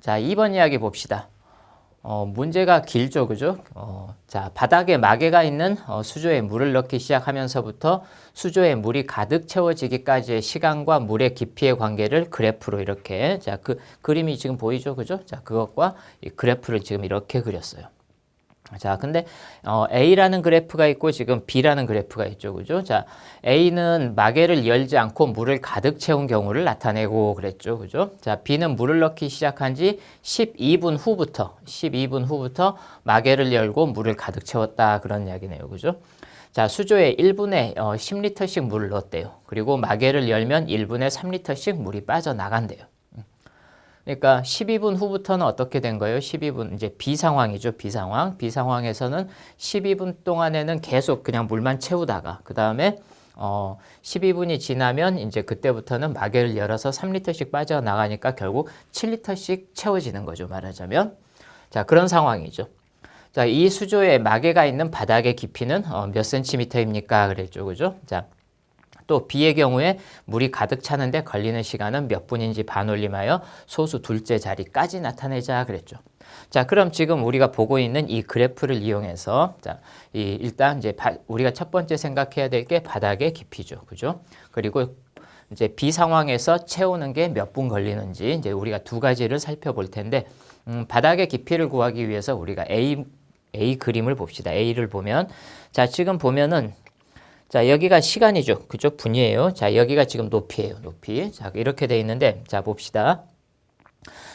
자, 2번 이야기 봅시다. 어, 문제가 길죠, 그죠? 어, 자, 바닥에 마개가 있는 어, 수조에 물을 넣기 시작하면서부터 수조에 물이 가득 채워지기까지의 시간과 물의 깊이의 관계를 그래프로 이렇게, 자, 그 그림이 지금 보이죠, 그죠? 자, 그것과 이 그래프를 지금 이렇게 그렸어요. 자, 근데 어, A라는 그래프가 있고 지금 B라는 그래프가 있죠. 그죠? 자, A는 마개를 열지 않고 물을 가득 채운 경우를 나타내고 그랬죠. 그죠? 자, B는 물을 넣기 시작한 지 12분 후부터 12분 후부터 마개를 열고 물을 가득 채웠다 그런 이야기네요. 그죠? 자, 수조에 1분에 어, 10리터씩 물을 넣었대요. 그리고 마개를 열면 1분에 3리터씩 물이 빠져나간대요. 그러니까 12분 후부터는 어떻게 된 거예요? 12분 이제 B 상황이죠. B 상황. B 상황에서는 12분 동안에는 계속 그냥 물만 채우다가 그 다음에 어 12분이 지나면 이제 그때부터는 마개를 열어서 3리터씩 빠져나가니까 결국 7리터씩 채워지는 거죠. 말하자면 자 그런 상황이죠. 자 이 수조에 마개가 있는 바닥의 깊이는 어, 몇 센티미터입니까? 그랬죠, 그죠? 자. 또 B의 경우에 물이 가득 차는데 걸리는 시간은 몇 분인지 반올림하여 소수 둘째 자리까지 나타내자 그랬죠. 자, 그럼 지금 우리가 보고 있는 이 그래프를 이용해서 자, 이 일단 이제 바, 우리가 첫 번째 생각해야 될 게 바닥의 깊이죠. 그죠? 그리고 이제 B 상황에서 채우는 게 몇 분 걸리는지 이제 우리가 두 가지를 살펴볼 텐데 음, 바닥의 깊이를 구하기 위해서 우리가 A A 그림을 봅시다. A를 보면 자, 지금 보면은 자, 여기가 시간이죠. 그죠? 분이에요. 자, 여기가 지금 높이에요. 높이. 자, 이렇게 돼 있는데, 자, 봅시다.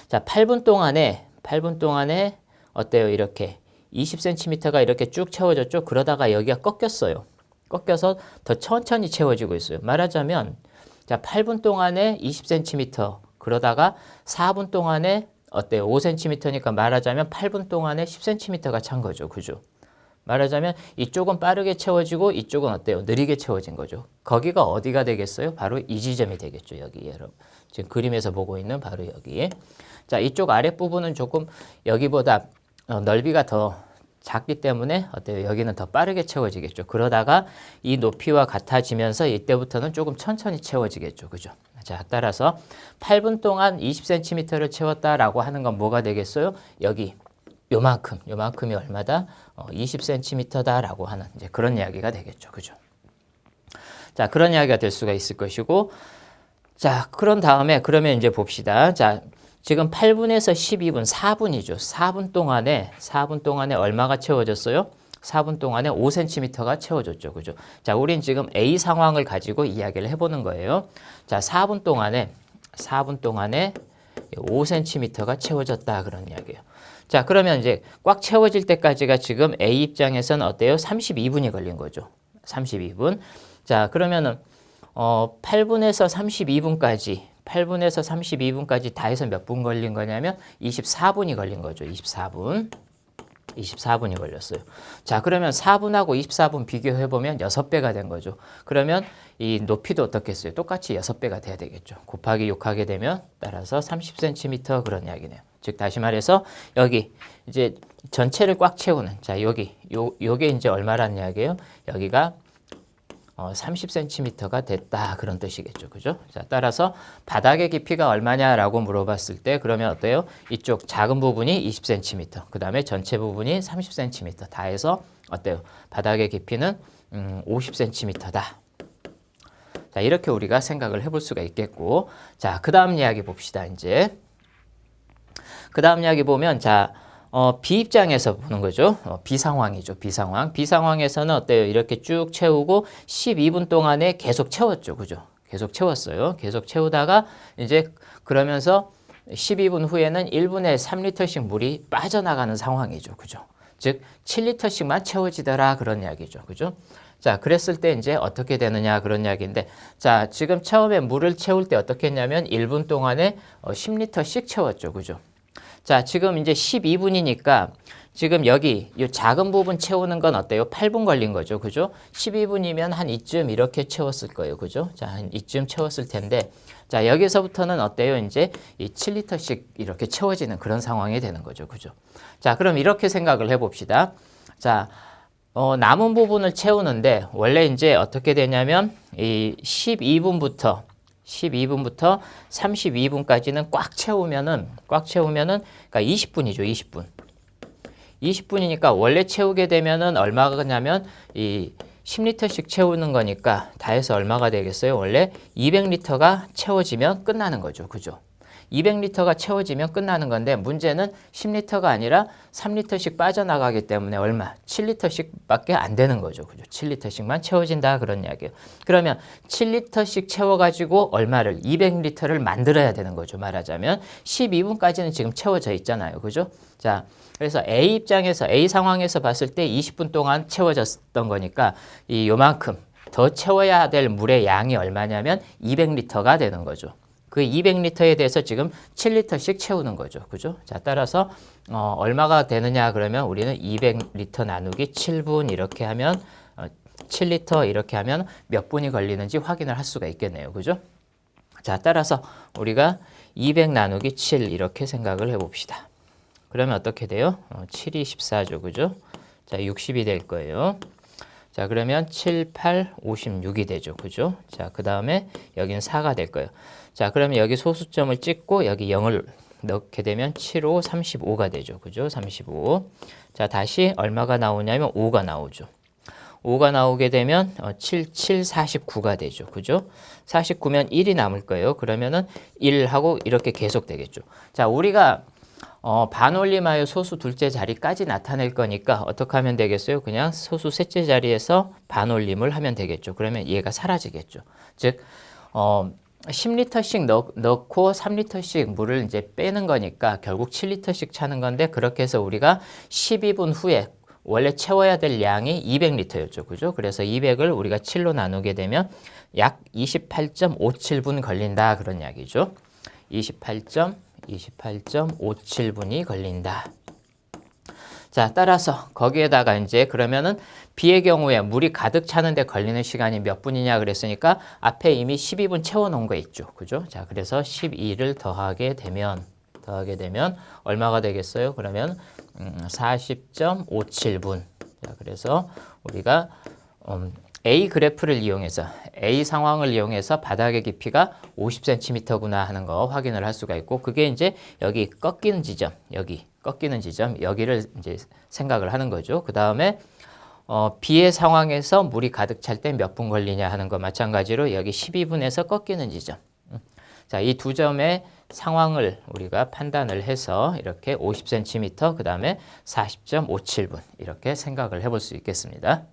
자, 8분 동안에, 8분 동안에, 어때요? 이렇게. 20cm가 이렇게 쭉 채워졌죠? 그러다가 여기가 꺾였어요. 꺾여서 더 천천히 채워지고 있어요. 말하자면, 자, 8분 동안에 20cm, 그러다가 4분 동안에 어때요? 5cm니까 말하자면 8분 동안에 10cm가 찬 거죠. 그죠? 말하자면 이쪽은 빠르게 채워지고 이쪽은 어때요? 느리게 채워진 거죠. 거기가 어디가 되겠어요? 바로 이 지점이 되겠죠. 여기 여러분. 지금 그림에서 보고 있는 바로 여기. 자, 이쪽 아랫부분은 조금 여기보다 어, 넓이가 더 작기 때문에 어때요? 여기는 더 빠르게 채워지겠죠. 그러다가 이 높이와 같아지면서 이때부터는 조금 천천히 채워지겠죠. 그죠? 자, 따라서 8분 동안 20cm를 채웠다라고 하는 건 뭐가 되겠어요? 여기 요만큼, 요만큼이 얼마다? 어, 20cm다라고 하는 이제 그런 이야기가 되겠죠. 그죠? 자, 그런 이야기가 될 수가 있을 것이고, 자, 그런 다음에 그러면 이제 봅시다. 자, 지금 8분에서 12분, 4분이죠. 4분 동안에, 4분 동안에 얼마가 채워졌어요? 4분 동안에 5cm가 채워졌죠. 그죠? 자, 우린 지금 A 상황을 가지고 이야기를 해보는 거예요. 자, 4분 동안에, 4분 동안에 5cm가 채워졌다. 그런 이야기예요. 자, 그러면 이제 꽉 채워질 때까지가 지금 A 입장에서는 어때요? 32분이 걸린 거죠. 32분. 자, 그러면은 어 8분에서 32분까지 8분에서 32분까지 다 해서 몇 분 걸린 거냐면 24분이 걸린 거죠. 24분. 24분이 걸렸어요. 자, 그러면 4분하고 24분 비교해 보면 6배가 된 거죠. 그러면 이 높이도 어떻겠어요? 똑같이 6배가 돼야 되겠죠. 곱하기 6하게 되면 따라서 30cm 그런 이야기네요. 즉 다시 말해서 여기 이제 전체를 꽉 채우는 자, 여기 요 요게 이제 얼마라는 이야기예요? 여기가 어, 30cm가 됐다 그런 뜻이겠죠. 그죠? 자, 따라서 바닥의 깊이가 얼마냐라고 물어봤을 때 그러면 어때요? 이쪽 작은 부분이 20cm, 그 다음에 전체 부분이 30cm 다 해서 어때요? 바닥의 깊이는 음, 50cm다. 자, 이렇게 우리가 생각을 해볼 수가 있겠고, 자, 그 다음 이야기 봅시다. 이제 그 다음 이야기 보면 자. 어, B 입장에서 보는 거죠. 어, B 상황이죠. B 상황. B 상황에서는 어때요? 이렇게 쭉 채우고 12분 동안에 계속 채웠죠. 그죠? 계속 채웠어요. 계속 채우다가 이제 그러면서 12분 후에는 1분에 3리터씩 물이 빠져나가는 상황이죠. 그죠? 즉 7리터씩만 채워지더라 그런 이야기죠. 그죠? 자, 그랬을 때 이제 어떻게 되느냐 그런 이야기인데 자, 지금 처음에 물을 채울 때 어떻게 했냐면 1분 동안에 10리터씩 채웠죠. 그죠? 자, 지금 이제 12분이니까 지금 여기 이 작은 부분 채우는 건 어때요? 8분 걸린 거죠. 그죠? 12분이면 한 이쯤 이렇게 채웠을 거예요. 그죠? 자, 한 이쯤 채웠을 텐데 자, 여기서부터는 어때요? 이제 이 7리터씩 이렇게 채워지는 그런 상황이 되는 거죠. 그죠? 자, 그럼 이렇게 생각을 해 봅시다. 자, 어, 남은 부분을 채우는데 원래 이제 어떻게 되냐면 이 12분부터 12분부터 32분까지는 꽉 채우면은 꽉 채우면은 그러니까 20분이죠. 20분. 20분이니까 원래 채우게 되면은 얼마가 냐면 이 10리터씩 채우는 거니까 다 해서 얼마가 되겠어요? 원래 200리터가 채워지면 끝나는 거죠. 그죠? 200리터가 채워지면 끝나는 건데 문제는 10리터가 아니라 3리터씩 빠져나가기 때문에 얼마? 7리터씩밖에 안 되는 거죠. 그죠? 7리터씩만 채워진다 그런 이야기예요. 그러면 7리터씩 채워 가지고 얼마를 200리터를 만들어야 되는 거죠. 말하자면 12분까지는 지금 채워져 있잖아요. 그죠? 자, 그래서 A 입장에서 A 상황에서 봤을 때 20분 동안 채워졌던 거니까 이 요만큼 더 채워야 될 물의 양이 얼마냐면 200리터가 되는 거죠. 그 200리터에 대해서 지금 7리터씩 채우는 거죠. 그죠? 자, 따라서 어, 얼마가 되느냐 그러면 우리는 200리터 나누기 7분 이렇게 하면 어, 7리터 이렇게 하면 몇 분이 걸리는지 확인을 할 수가 있겠네요. 그죠? 자, 따라서 우리가 200 나누기 7 이렇게 생각을 해 봅시다. 그러면 어떻게 돼요? 어, 7이 14죠. 그죠? 자, 60이 될 거예요. 자, 그러면 7, 8, 56이 되죠. 그죠? 자, 그 다음에 여기는 4가 될 거예요. 자, 그러면 여기 소수점을 찍고 여기 0을 넣게 되면 7, 5, 35가 되죠. 그죠? 35. 자, 다시 얼마가 나오냐면 5가 나오죠. 5가 나오게 되면 어, 7, 7, 49가 되죠. 그죠? 49면 1이 남을 거예요. 그러면은 1하고 이렇게 계속 되겠죠. 자, 우리가 어, 반올림하여 소수 둘째 자리까지 나타낼 거니까 어떻게 하면 되겠어요? 그냥 소수 셋째 자리에서 반올림을 하면 되겠죠. 그러면 얘가 사라지겠죠. 즉, 어, 10리터씩 넣, 넣고 3리터씩 물을 이제 빼는 거니까 결국 7리터씩 차는 건데 그렇게 해서 우리가 12분 후에 원래 채워야 될 양이 200리터였죠. 그죠? 그래서 200을 우리가 7로 나누게 되면 약 28.57분 걸린다. 그런 이야기죠. 28. 28.57분이 걸린다. 자, 따라서 거기에다가 이제 그러면은 B의 경우에 물이 가득 차는데 걸리는 시간이 몇 분이냐 그랬으니까 앞에 이미 12분 채워 놓은 거 있죠. 그죠? 자, 그래서 12를 더하게 되면 더하게 되면 얼마가 되겠어요? 그러면 음, 40.57분. 자, 그래서 우리가 음, A 그래프를 이용해서 A 상황을 이용해서 바닥의 깊이가 50cm구나 하는 거 확인을 할 수가 있고 그게 이제 여기 꺾이는 지점, 여기 꺾이는 지점, 여기를 이제 생각을 하는 거죠. 그 다음에 어, B의 상황에서 물이 가득 찰 때 몇 분 걸리냐 하는 거 마찬가지로 여기 12분에서 꺾이는 지점. 음. 자, 이 두 점의 상황을 우리가 판단을 해서 이렇게 50cm, 그 다음에 40.57분 이렇게 생각을 해볼 수 있겠습니다.